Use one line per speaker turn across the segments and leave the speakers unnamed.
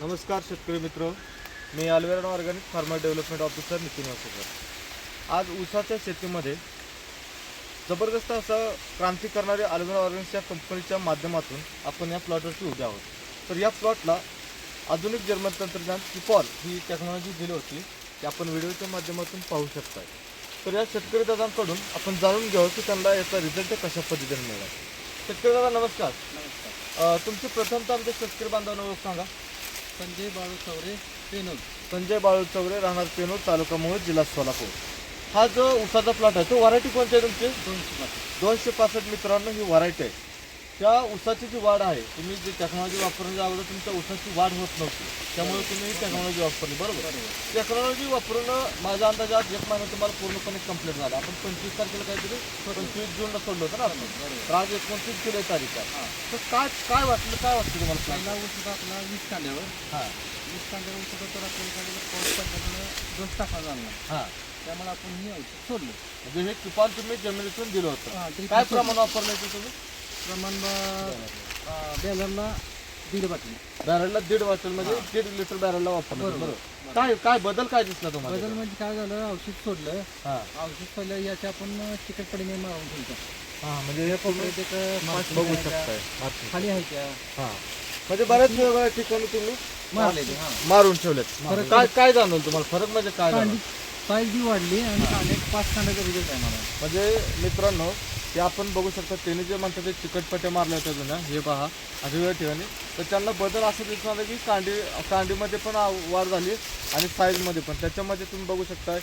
नमस्कार शेतकरी मित्र. मी Alvera organic farmer development officer Nitin Wasekar आज ऊसाच्या शेतीमध्ये जबरदस्त असं क्रांती करणारे अल्वेरा ऑर्गॅनिक्स या कंपनीच्या माध्यमातून आपण या प्लॉटवरती उभे आहोत. तर या प्लॉटला आधुनिक जर्मन तंत्रज्ञान किपॉल ही टेक्नॉलॉजी दिली होती ती आपण व्हिडिओच्या माध्यमातून पाहू शकताय. तर या शेतकरी दादांकडून आपण जाणून घेऊ की त्यांना याचा रिझल्ट कशा पद्धतीने मिळाला. शेतकरी दादा नमस्कार. तुमची प्रथमतः आमच्या शेतकरी बांधवांना सांगा.
संजय बाळू चौरे पेनोद
संजय बाळू चौरे राहणार पेनूर तालुका मोहोळ जिल्हा सोलापूर. हा जो उसाचा प्लॉट आहे तो व्हरायटी कोणती आहे तुमची?
दोनशे पाच
दोनशे पासष्ट मित्रांनो ही व्हरायटी आहे. त्या उसाची जी वाढ आहे तुम्ही जी टेक्नॉलॉजी वापरण्याच्या अगोदर तुमच्या उसाची वाढ होत नव्हती. त्यामुळे तुम्ही ही टेक्नॉलॉजी वापरली बरोबर? टेक्नॉलॉजी वापरून माझ्या अंदाजात एक महिना तुम्हाला पूर्णपणे कंप्लीट झाला. आपण पंचवीस तारखेला काहीतरी पंचवीस जूनला सोडलं होतं ना आपण? तर आज एकोणतीस जुलै तारीख आहे. तर काय काय वाटलं काय वाटतं तुम्हाला?
पहिला ऊस आपला वीस कांड्यावर.
हां.
वीस कांड्यावर ऊस होता तर आपल्याला कांड्याला पाऊस पडल्यामुळे दोन टाकला झाला. नाही.
हां.
त्यामुळे आपण ही सोडलं.
म्हणजे हे किपाल तुम्ही जमिनीतून दिलं होतं. काय. प्रमाण वापरलं तुम्ही?
प्रमाण बॅलरला दीड बाटली
बॅरलला दीड वाटेल म्हणजे दीड लिटर बॅरलला वापरलं
बरोबर.
बरोबर. काय काय बदल काय दिसला तुम्हाला
बदल म्हणजे काय झालं औषध सोडलं.
हा.
औषध सोडलं याचे आपण चिकटपडीने मारून ठेवतो
हा म्हणजे हे तुम्ही
परत एक पाच
बघू
मिनिटाच्या
शकताय. माती.
खाली आहे त्या.
हा. म्हणजे बऱ्याच वेगवेगळ्या ठिकाणी तुम्ही
मारलेले हा.
मारून ठेवलेत. काय काय जाणवलं तुम्हाला? फरक म्हणजे काय
कांडी
जाणवलं?
साईज बी वाढली आणि कांडे पाच कांड्याचा रिझल्ट आहे मला
म्हणजे मित्रांनो ते आपण बघू शकता त्यांनी जे म्हणतात ते चिकटपट्ट्या मारल्या होत्या जुन्या हे पहा अशा वेगळ्या ठिकाणी. तर त्यांना बदल असं दिसून आलं की कांडी कांडीमध्ये पण वाढ झाली आणि साईजमध्ये पण. त्याच्यामध्ये तुम्ही बघू शकता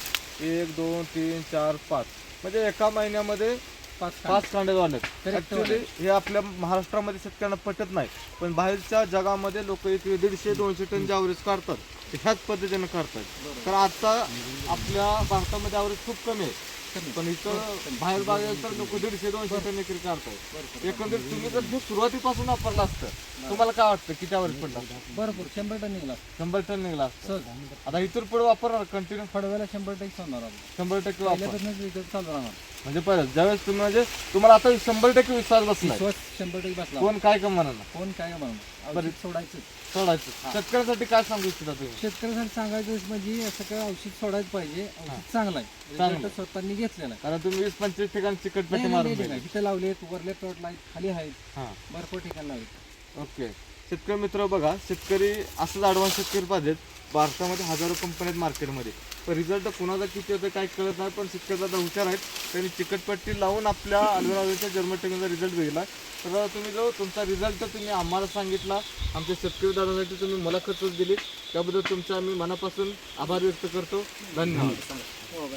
एक दोन तीन चार पाच. म्हणजे एका महिन्यामध्ये
पाच
कांडे.
Correct
ऍक्च्युली हे आपल्या महाराष्ट्रामध्ये शेतकऱ्यांना पटत नाही. पण बाहेरच्या जगामध्ये लोक एक दीडशे दोनशे टन ॲव्हरेज काढतात ह्याच पद्धतीने काढतात. तर आता आपल्या भारतामध्ये ॲव्हरेज खूप कमी आहे. पण इथं बाहेर बागेल तर लोक दीडशे दोनशे टन एकरी काढतात एकंदरीत तुम्ही जर सुरुवातीपासून वापरलं असतं तुम्हाला काय वाटतं किती ॲव्हरेज पडला?
भरपूर. शंभर टन निघाला.
शंभर टन निघला असतं.
सहज
आता इथून पुढे वापरणार कंटिन्यू
फडव्याला शंभर टक्के होणार आपण
शंभर टक्के वापर.
पहिल्यापासूनच चालू राहणार
म्हणजे पहिलं ज्यावेळेस तुम्ही म्हणजे तुम्हाला आता शंभर टक्के विश्वास
विश्वास शंभर टक्के बसला.
कोण काय का म्हणा
कोण काय म्हणून औषध सोडायचं.
सोडायचं. शेतकऱ्यासाठी काय सांगू इच्छिता तुम्ही?
शेतकऱ्यासाठी सांगायचं म्हणजे असं काय औषध सोडायचं पाहिजे. औषध चांगलं आहे.
चांगलं.
स्वतःनी घेतलेला आहे.
कारण तुम्ही वीस पंचवीस ठिकाणी चिकटपट्टी
नाही, नाही,
मारून.
इथे लावले वरले प्लॉट लाइट खाली आहेत.
हा.
भरपूर ठिकाणी लावले
ओके. शेतकरी मित्र बघा शेतकरी असंच ॲडव्हान्स शेतकरी पाहिजेत भारतामध्ये हजारो कंपन्या आहेत मार्केटमध्ये पण रिझल्ट कुणाचा किती होतं काय कळत नाही पण शेतकरी आता हुशार आहेत. त्यांनी चिकटपट्टी लावून आपल्या अल्वेरावेच्या जर्मटेकनचा रिझल्ट बघितला. तर दादा तुम्ही जो तुमचा रिझल्ट तुम्ही आम्हाला सांगितला. आमच्या शेतकरी दादासाठी तुम्ही मुलाखतच दिली त्याबद्दल तुमचा आम्ही मनापासून आभार व्यक्त करतो. धन्यवाद. हो,